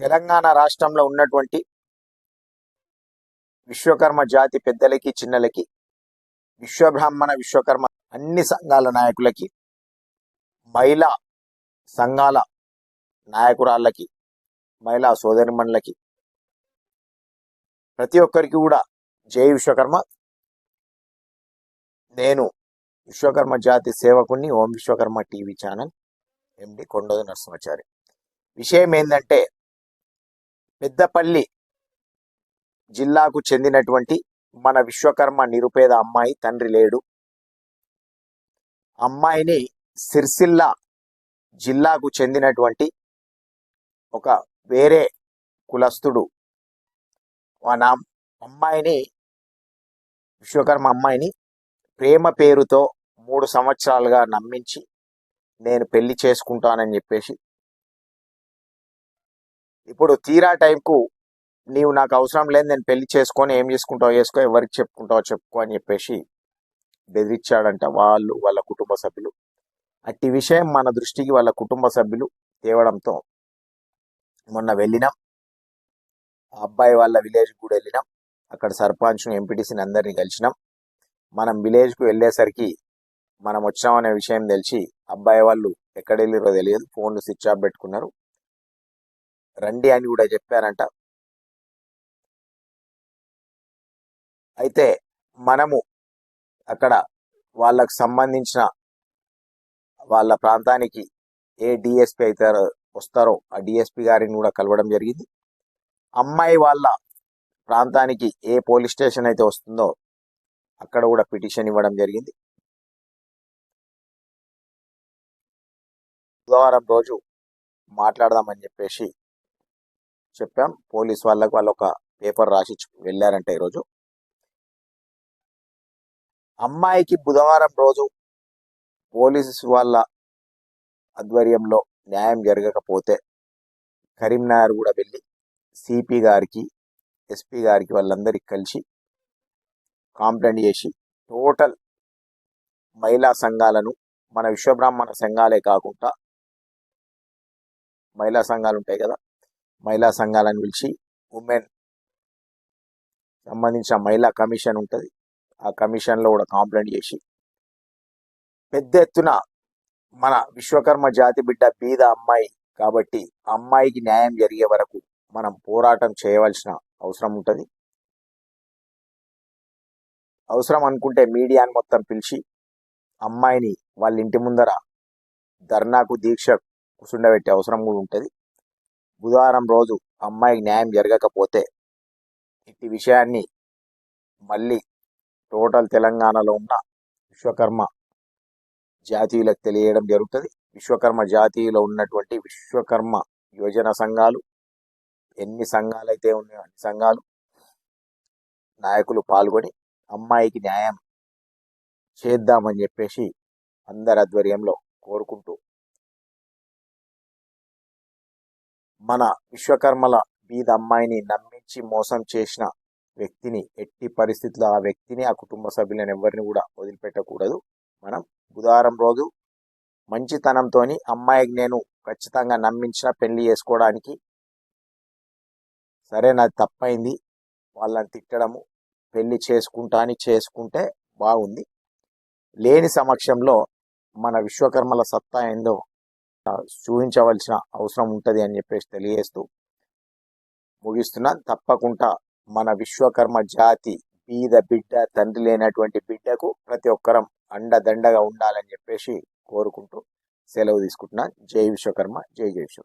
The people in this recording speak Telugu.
తెలంగాణ రాష్ట్రంలో ఉన్నటువంటి విశ్వకర్మ జాతి పెద్దలకి చిన్నలకి విశ్వబ్రాహ్మణ విశ్వకర్మ అన్ని సంఘాల నాయకులకి మహిళా సంఘాల నాయకురాళ్ళకి మహిళా సోదరిమణులకి ప్రతి ఒక్కరికి కూడా జై విశ్వకర్మ. నేను విశ్వకర్మ జాతి సేవకుని Om Vishwakarma TV channel MD Kondodi Narasimhachari. విషయం ఏంటంటే పెద్దపల్లి జిల్లాకు చెందినటువంటి మన విశ్వకర్మ నిరుపేద అమ్మాయి తండ్రి లేడు. అమ్మాయిని సిరిసిల్ల జిల్లాకు చెందినటువంటి ఒక వేరే కులస్తుడు. మన అమ్మాయిని విశ్వకర్మ అమ్మాయిని ప్రేమ పేరుతో మూడు సంవత్సరాలుగా నమ్మించి నేను పెళ్ళి చేసుకుంటానని చెప్పేసి ఇప్పుడు తీరా టైంకు నీవు నాకు అవసరం లేదు నేను పెళ్ళి చేసుకొని ఏం చేసుకుంటావు చేసుకో ఎవరికి చెప్పుకుంటావో చెప్పుకో అని చెప్పేసి బెదిరించాడంట వాళ్ళు వాళ్ళ కుటుంబ సభ్యులు. అట్టి విషయం మన దృష్టికి వాళ్ళ కుటుంబ సభ్యులు తేవడంతో మొన్న వెళ్ళినాం. అబ్బాయి వాళ్ళ విలేజ్ కూడా వెళ్ళినాం. అక్కడ సర్పంచ్ను ఎంపీటీసీని అందరినీ కలిసినాం. మనం విలేజ్కు వెళ్ళేసరికి మనం వచ్చామనే విషయం తెలిసి అబ్బాయి వాళ్ళు ఎక్కడ వెళ్ళిరో తెలియదు. ఫోన్లు స్విచ్ ఆఫ్ పెట్టుకున్నారు. రండి అని కూడా చెప్పారంట. అయితే మనము అక్కడ వాళ్ళకు సంబంధించిన వాళ్ళ ప్రాంతానికి ఏ డిఎస్పి అయితే వస్తారో ఆ డిఎస్పి గారిని కూడా కలవడం జరిగింది. అమ్మాయి వాళ్ళ ప్రాంతానికి ఏ పోలీస్ స్టేషన్ అయితే వస్తుందో అక్కడ కూడా పిటిషన్ ఇవ్వడం జరిగింది. బుధవారం రోజు మాట్లాడదామని చెప్పేసి చెప్పాం. పోలీస్ వాళ్ళకు వాళ్ళు ఒక పేపర్ రాసి వెళ్ళారంట ఈరోజు. అమ్మాయికి బుధవారం రోజు పోలీసు వాళ్ళ ఆధ్వర్యంలో న్యాయం జరగకపోతే కరీంనగర్ కూడా వెళ్ళి సిపి గారికి ఎస్పీ గారికి వాళ్ళందరికి కలిసి కాంప్లైంట్ చేసి టోటల్ మహిళా సంఘాలను మన విశ్వబ్రాహ్మణ సంఘాలే కాకుండా మహిళా సంఘాలు ఉంటాయి కదా మహిళా సంఘాలను పిలిచి ఉమెన్ సంబంధించిన మహిళా కమిషన్ ఉంటుంది. ఆ కమిషన్లో కూడా కాంప్లైంట్ చేసి పెద్ద ఎత్తున మన విశ్వకర్మ జాతి బిడ్డ బీద అమ్మాయి కాబట్టి అమ్మాయికి న్యాయం జరిగే వరకు మనం పోరాటం చేయవలసిన అవసరం ఉంటుంది. అవసరం అనుకుంటే మీడియాని మొత్తం పిలిచి అమ్మాయిని వాళ్ళ ఇంటి ముందర ధర్నాకు దీక్ష కూర్చుండబెట్టే అవసరం కూడా ఉంటుంది. బుధవారం రోజు అమ్మాయికి న్యాయం జరగకపోతే ఇట్టి విషయాన్ని మళ్ళీ టోటల్ తెలంగాణలో ఉన్న విశ్వకర్మ జాతీయులకు తెలియడం జరుగుతుంది. విశ్వకర్మ జాతీయులో ఉన్నటువంటి విశ్వకర్మ యువజన సంఘాలు ఎన్ని సంఘాలు అయితే ఉన్నాయో అన్ని సంఘాలు నాయకులు పాల్గొని అమ్మాయికి న్యాయం చేద్దామని చెప్పేసి అందరి ఆధ్వర్యంలో కోరుకుంటూ మన విశ్వకర్మల బీద అమ్మాయిని నమ్మించి మోసం చేసిన వ్యక్తిని ఎట్టి పరిస్థితుల్లో ఆ వ్యక్తిని ఆ కుటుంబ సభ్యులను ఎవరిని కూడా వదిలిపెట్టకూడదు. మనం బుధవారం రోజు మంచితనంతో అమ్మాయికి నేను ఖచ్చితంగా నమ్మించిన పెళ్ళి చేసుకోవడానికి సరే నాది తప్పైంది. వాళ్ళని తిట్టడము పెళ్ళి చేసుకుంటా అని చేసుకుంటే బాగుంది. లేని సమక్షంలో మన విశ్వకర్మల సత్తా ఏందో చూపించవలసిన అవసరం ఉంటుంది అని చెప్పేసి తెలియజేస్తూ ముగిస్తున్నాను తప్పకుండా మన విశ్వకర్మ జాతి బీద బిడ్డ తండ్రి లేనటువంటి బిడ్డకు ప్రతి ఒక్కరం అండదండగా ఉండాలని చెప్పేసి కోరుకుంటూ సెలవు తీసుకుంటున్నాను జై విశ్వకర్మ జై జై విశ్వకర్మ.